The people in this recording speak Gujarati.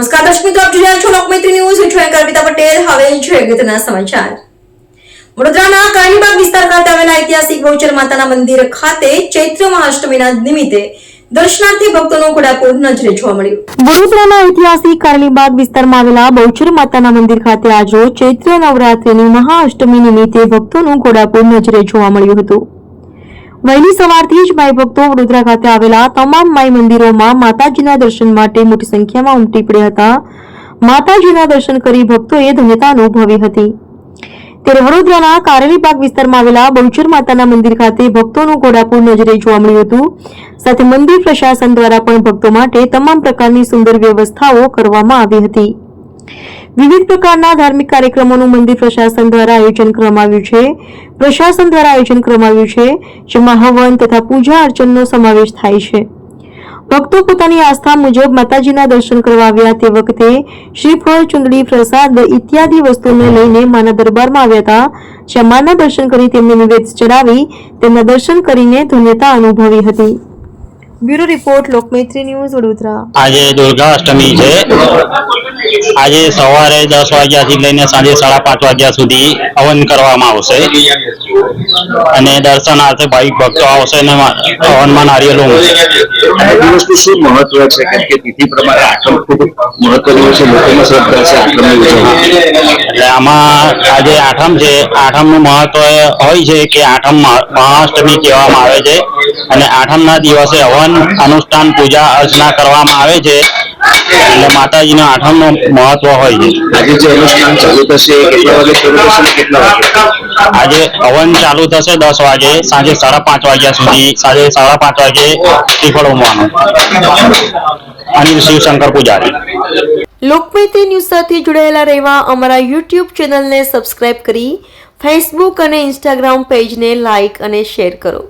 નમસ્કાર, દર્શક મિત્રો, આપ જોઈ રહ્યા છો લોકમૈત્રી ન્યૂઝ. હું છું કવિતા પટેલ. હવે છે અગત્યના સમાચાર. વડોદરાના કાળીબાગ વિસ્તાર ખાતે આવેલા ઐતિહાસિક બહુચર માતાના મંદિર ખાતે ચૈત્ર મહાષ્ટમીના નિમિત્તે દર્શનાર્થી ભક્તોનો ઘોડાપુર નજરે જોવા મળ્યું. વડોદરાના ઐતિહાસિક કારલીબાગ વિસ્તારમાં આવેલા બહુચર માતાના મંદિર ખાતે આજરોજ ચૈત્ર નવરાત્રિની મહાઅષ્ટમી નિમિત્તે ભક્તોનું ઘોડાપુર નજરે જોવા મળ્યું હતું. વહેલી સવારથી જ માઈ ભક્તો વડોદરા ખાતે આવેલા તમામ માઈ મંદિરોમાં માતાજીના દર્શન માટે મોટી સંખ્યામાં ઉમટી પડ્યા હતા. માતાજીના દર્શન કરી ભક્તોએ ધન્યતા અનુભવી હતી. ત્યારે વડોદરાના કારેલીબાગ વિસ્તારમાં આવેલા બહુચર માતાના મંદિર ખાતે ભક્તોનું ઘોડાપૂર નજરે જોવા મળ્યું હતું. સાથે મંદિર પ્રશાસન દ્વારા પણ ભક્તો માટે તમામ પ્રકારની સુંદર વ્યવસ્થાઓ કરવામાં આવી હતી. વિવિધ પ્રકારના ધાર્મિક કાર્યક્રમોનું મંદિર પ્રશાસન દ્વારા આયોજન કરવામાં આવ્યું છે. પ્રશાસન દ્વારા આયોજન કરવામાં આવ્યું છે, જેમાં હવન તથા પૂજા અર્ચનનો સમાવેશ થાય છે. ભક્તો પોતાની આસ્થા મુજબ માતાજીના દર્શન કરવા આવ્યા તે વખતે શ્રીફળ ચુંદડી, પ્રસાદ ઇત્યાદિ વસ્તુઓને લઈને માના દરબારમાં આવ્યા હતા, જ્યાં માના દર્શન કરી તેમને નિવેદ ચડાવી તેમના દર્શન કરીને ધન્યતા અનુભવી હતી. Bureau report Lokmaitri news Vadodara. આજે દુર્ગા અષ્ટમી છે. આજે સવારે દસ વાગ્યાથી લઈને સાંજે સાડા પાંચ વાગ્યા સુધી હવન કરવામાં આવશે. અને દર્શનાર્થે ભાવિક ભક્તો આવશે અને હવનમાં નારિયેલો દિવસનું શું મહત્વ છે? કેમ કે તિથિ પ્રમાણે આઠમ ખૂબ મહત્વનું છે. લોકોમાં શ્રદ્ધા છે આઠમની એટલે આમાં આજે આઠમ છે. આઠમનું મહત્વ હોય છે કે આઠમ મહાષ્ટમી મહાઅષ્ટમી કહેવામાં આવે છે. અને આઠમના દિવસે હવન અનુષ્ઠાન પૂજા અર્ચના કરવામાં આવે છે. એટલે માતાજીનો આઠમનું મહત્વ હોય છે. આજે જે અનુષ્ઠાન ચાલુ થશે કેટલા વાગે શરૂ થશે કેટલા વાગે? આજે હવન ચાલુ થશે દસ વાગે સાંજે સાડા પાંચ વાગ્યા સુધી સાંજે સાડા પાંચ વાગે શ્રીફળ ઉમવાનું. અનિલ શિવશંકર પૂજારી. લોકમૈત્રી ન્યૂઝ સાથે જોડાયેલા રહેવા અમારા યુટ્યુબ ચેનલને સબસ્ક્રાઇબ કરી ફેસબુક અને ઇન્સ્ટાગ્રામ પેજને લાઇક અને શેર કરો.